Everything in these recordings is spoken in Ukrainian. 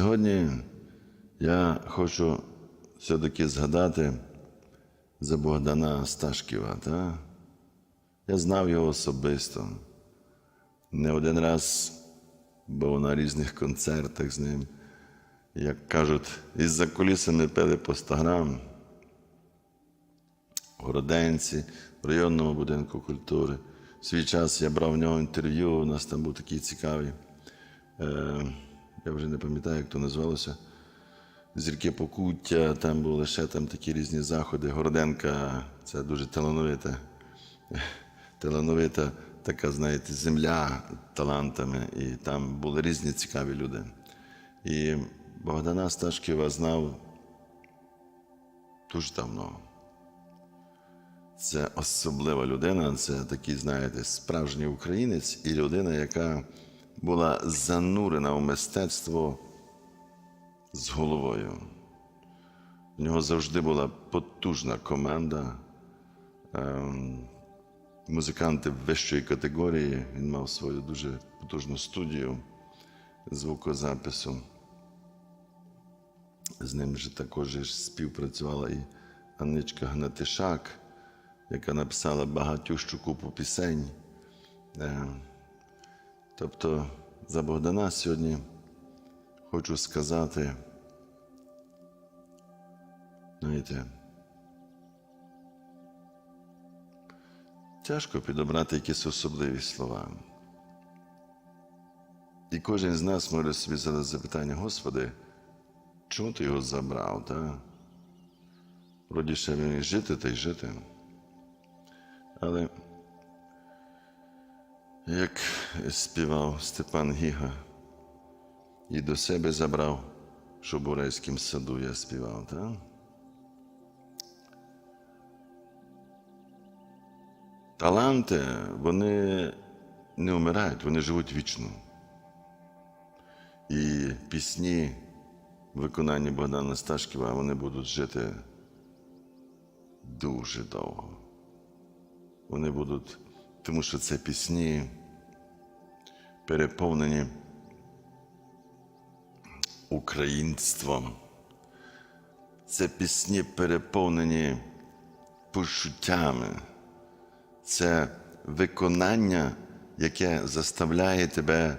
Сьогодні я хочу все-таки згадати за Богдана Сташківа. Та? Я знав його особисто. Не один раз був на різних концертах з ним. Як кажуть, із-за кулісами пили по 100 грам. В Городенці, в районному будинку культури. В свій час я брав в нього інтерв'ю, у нас там був такий цікавий. Е, я вже не пам'ятаю, як то назвалося. Зірки Покуття, там були ще там такі різні заходи. Городенка це дуже талановита, талановита така, знаєте, земля талантами. І там були різні цікаві люди. І Богдана Сташківа знав дуже давно. Це особлива людина, це такий, знаєте, справжній українець і людина, яка була занурена в мистецтво з головою. У нього завжди була потужна команда, ем, музиканти вищої категорії. Він мав свою дуже потужну студію звукозапису. З ним же також співпрацювала і Анничка Гнатишак, яка написала багатющу купу пісень. Тобто за Богдана сьогодні хочу сказати, знаєте, тяжко підобрати якісь особливі слова. І кожен з нас може собі задати запитання, Господи, чому ти його забрав? Та? Вроді ще він жити та й жити. Але як співав Степан Гіга, і до себе забрав, що в Бурейському саду я співав, так? Таланти, вони не вмирають, вони живуть вічно. І пісні в виконанні Богдана Сташківа вони будуть жити дуже довго. Вони будуть, тому що це пісні переповнені українством. Це пісні переповнені почуттями. Це виконання, яке заставляє тебе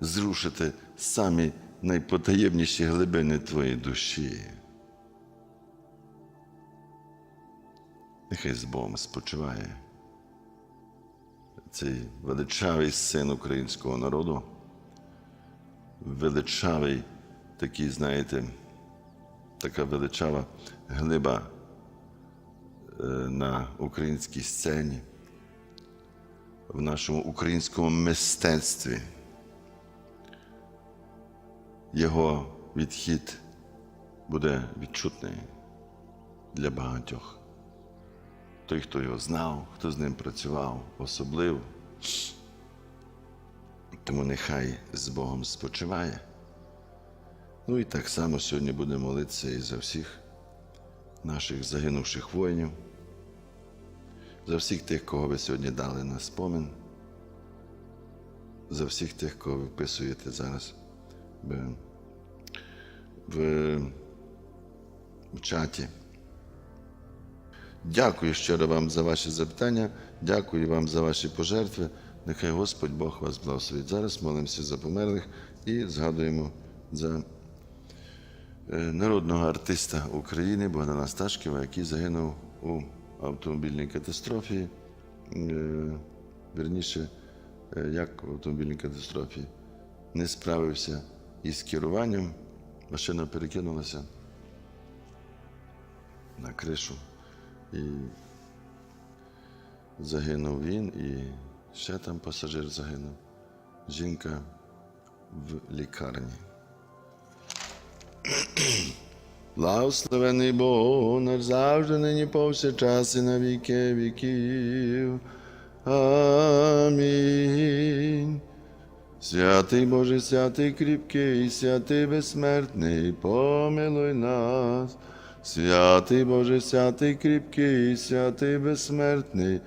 зрушити самі найпотаємніші глибини твоєї душі. Нехай з Богом спочиває цей величавий син українського народу, величавий такий, знаєте, така величава глиба е, на українській сцені, в нашому українському мистецтві. Його відхід буде відчутний для багатьох. Той, хто його знав, хто з ним працював, особливо. Тому нехай з Богом спочиває. Ну і так само сьогодні будемо молитися і за всіх наших загинувших воїнів, за всіх тих, кого ви сьогодні дали на спомин, за всіх тих, кого ви вписуєте зараз в, в, в чаті. Дякую щиро вам за ваші запитання, дякую вам за ваші пожертви. Нехай Господь Бог вас благословить. Зараз молимося за померлих і згадуємо за е, народного артиста України Богдана Сташківа, який загинув у автомобільній катастрофі. Е, Вірніше, е, як в автомобільній катастрофі, не справився із керуванням, машина перекинулася на кришу. І загинув він, і ще там пасажир загинув. Жінка в лікарні. Благословений Бог наш завжди нині повсякчас і на віки віків. Амінь. Святий Боже, святий кріпкий, святий безсмертний, помилуй нас. Святий Боже, святий кріпкий, святий безсмертний,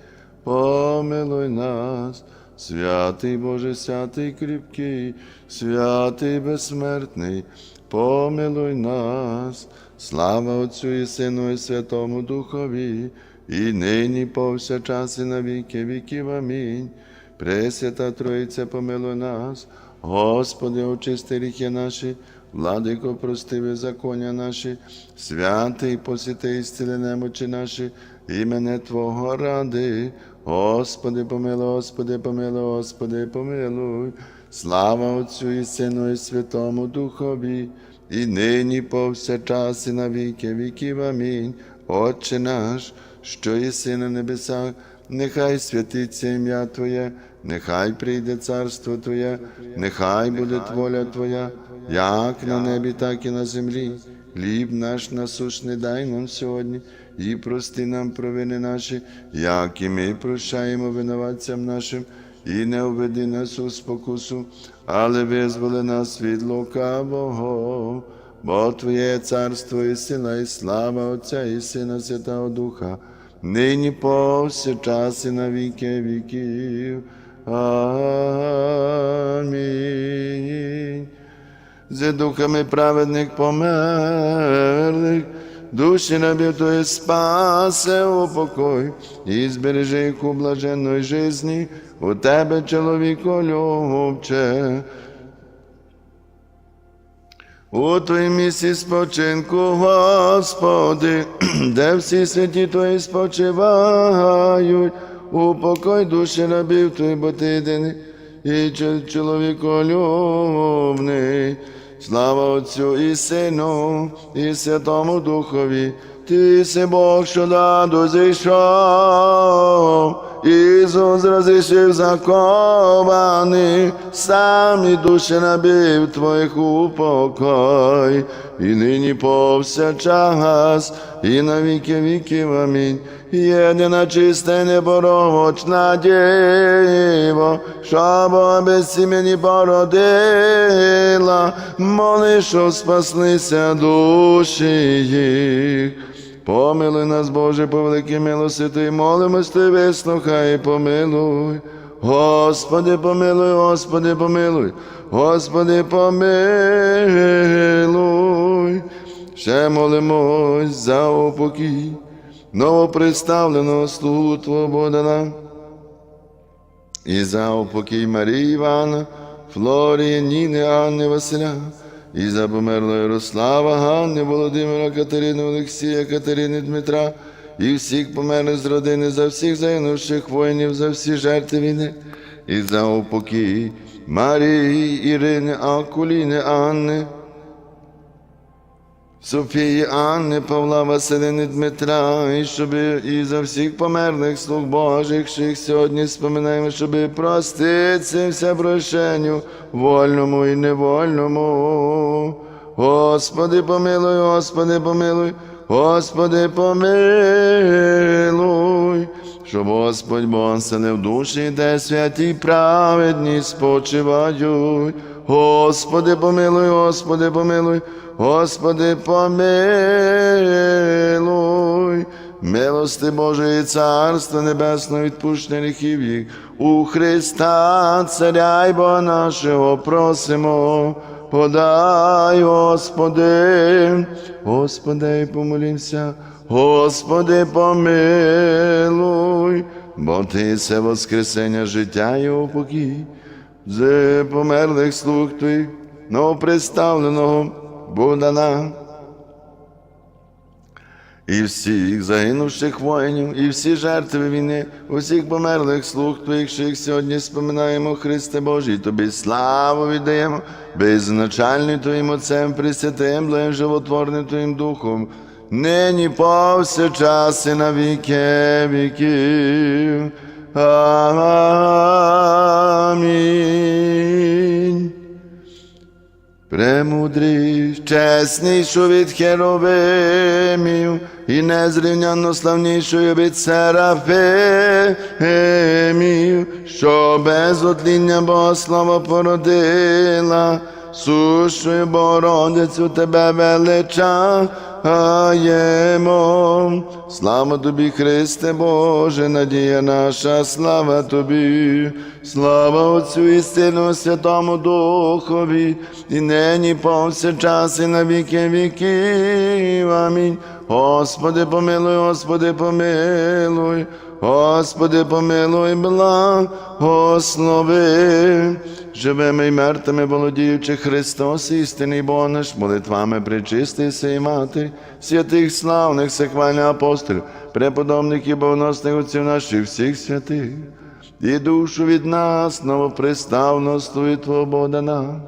помилуй нас. Святий Боже, святий кріпкий, святий безсмертний, помилуй нас. Слава Отцю і Сину, і Святому Духові, і нині повсякчас і на віки віків. Амінь. Пресвята Троїця, помилуй нас, Господи, очисти гріхи наші, владико, прости беззаконня наші, святий посіти і зціли немочі наші, імене Твого ради. Господи, помилуй, Господи, помилуй, Господи, помилуй. Слава Отцю і Сину, і Святому Духові, і нині повсякчас і на віки віків. Амінь. Отче наш, що єси на небесах, нехай святиться ім'я Твоє, нехай прийде царство Твоє, нехай буде воля Твоя, як на небі, так і на землі. Хліб наш насушний дай нам сьогодні, і прости нам провини наші, як і ми прощаємо винуватцям нашим, і не введи нас у спокусу, але визволи нас від лукавого. Бо Твоє царство і сила, і слава Отця і Сина Святого Духа, нині повсякчас і на віки віків. Амінь. За духами праведних померлих, душі рабів спасе упокой, і збережи їх у блаженної жизні, у Тебе, чоловіко любче. У Твоїм місці спочинку, Господи, де всі святі Твої спочивають, упокой душі рабів Твої, бо Ти єдиний і чоловіколюбний. Слава Отцю і Сину, і Святому Духові, Ти си Бог, що даду зійшов, Ісус розрішив закований, самі душі набив Твоїх упокой, і нині повсякчас, і на віки віків. Амінь. Єдина чиста і непорочна діво, що Бога без сімені породила, моли, що спаслися душі їх. Помилуй нас, Боже, по великій милості, Ти, молимось, Ти вислухай, і помилуй. Господи, помилуй, Господи, помилуй, Господи, помилуй. Ще молимось за упокій новоприставленого слугу Твого Богдана і за упокій Марії Івана, Флорії, Ніни, Анни, Василя, і за померла Ярослава, Ганни, Володимира, Катерини, Олексія, Катерини, Дмитра, і всіх померлих з родини, за всіх загинувших воїнів, за всі жертви війни, і за упокій Марії, Ірини, Акуліни, Анни, Софії, Анни, Павла, Василини, Дмитра, і щоб і за всіх померлих слуг Божих, що їх сьогодні споминаємо, щоб проститися прощенню, вольному і невольному. Господи, помилуй, Господи, помилуй, Господи, помилуй, щоб Господь Бог не в душі, де святі праведні спочивають. Господи, помилуй, Господи, помилуй, Господи, помилуй, милости Божої Царства Небесного відпущення гріхів їх. У Христа, Царя й Бога нашого просимо. Подай, Господи, Господи, помолімся, Господи, помилуй, бо Ти це воскресення життя і упокій з померлих слуг Твоїх, новоприставленого Богдана. І всіх загинувших воїнів, і всі жертви війни, усіх померлих слуг Твоїх, що їх сьогодні споминаємо, Христе Божий, Тобі славу віддаємо, беззначальним Твоїм Отцем, Пресвятим, благим животворним Твоїм Духом, нині повсякчас і на віки віків. Амінь. Премудрий, чеснішу від херовимів і незрівняно славнішою від серафимів, що без отління Богослова породила, сущою Богородицю тебе величаємо. Слава тобі, Христе Боже, надія наша, слава тобі, слава Отцю і Сину, Святому Духові, і нині повсякчас, і на віки віків. Амінь. Господи, помилуй, Господи, помилуй. Господи, помилуй, благослови. Живими і мертвими, володіючи Христос, істинний Бог наш, молитвами причистий сей мати, святих славних, сехвальних апостолів, преподобних і богоносних отців наших всіх святих, і душу від нас, новоприставносту і Твого Бога нам.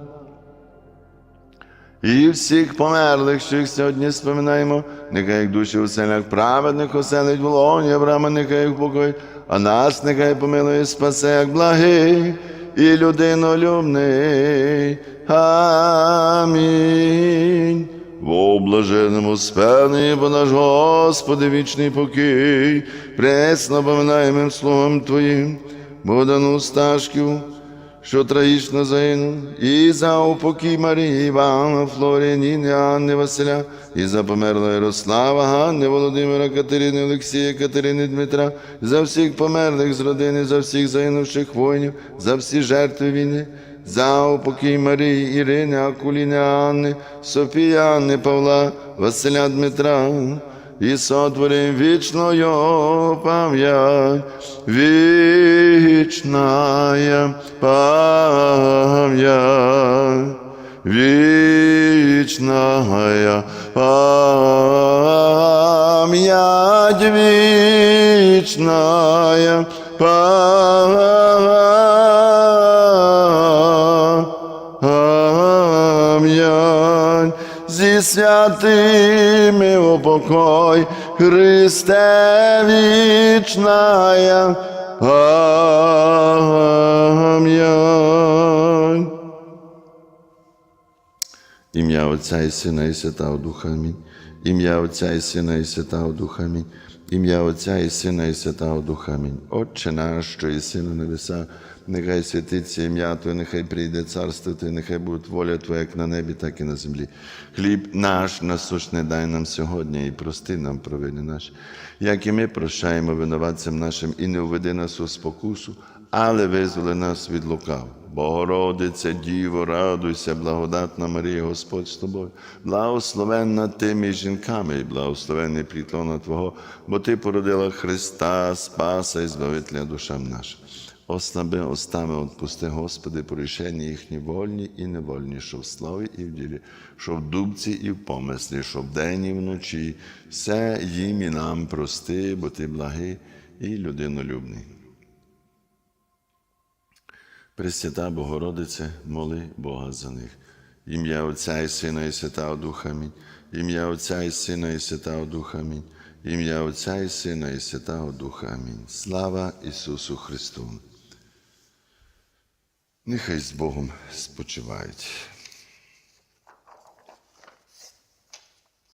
І всіх померлих, що їх сьогодні споминаємо, нехай їх душі у селях праведних оселить в лоні нехай їх покоїть, а нас нехай помилує, спасе, як благий і людинолюбний. Амінь. Во блаженному спевнені, бо наш Господи, вічний покій, пресно поминаємим словом Твоїм, Богдану Сташків, що трагічно загинув, і за упокій Марії, Івана, Флорії, Ніни, Анни, Василя, і за померлого Ярослава, Ганни, Володимира, Катерини, Олексія, Катерини, Дмитра, за всіх померлих з родини, за всіх загинувших воїнів, за всі жертви війни, за упокій Марії, Ірини, Акуліни, Анни, Софії, Анни, Павла, Василя Дмитра, і сотворим вічною пам'ять, вічная пам'ять, вічная пам'ять, вічная пам'ять, Христе вічная пам'ять. Ім'я Отця і Сина і Святого Духа Амінь. Ім'я Отця і Сина і Святого Духа Амінь. Ім'я Отця і Сина і Святого Духа Амінь. Отче наш, що і син у небеса, нехай святиться ім'я Твоє, нехай прийде царство Твоє, нехай буде воля Твоя, як на небі, так і на землі. Хліб наш насущний дай нам сьогодні і прости нам провини наші, як і ми прощаємо винуватцям нашим, і не введи нас у спокусу, але визволи нас від лукав. Богородице, Діво, радуйся, благодатна Марія, Господь з тобою, благословенна ти між жінками, і благословенний плітлона Твого, бо Ти породила Христа, Спаса і Збавителя душам нашим. Ослаби остами, отпусти, Господи, порішення їхні вольні і невольні, що в слові і в ділі, що в думці і в помислі, що вдень і вночі, все їм і нам прости, бо Ти благий і людинолюбний. Пресвята Богородице, моли Бога за них. Ім'я Отця і Сина і Святого Духа Амінь. Ім'я Отця і Сина і Святого Духа Амінь. Ім'я Отця і Сина і Святого Духа Амінь. Слава Ісусу Христу! Нехай з Богом спочивають.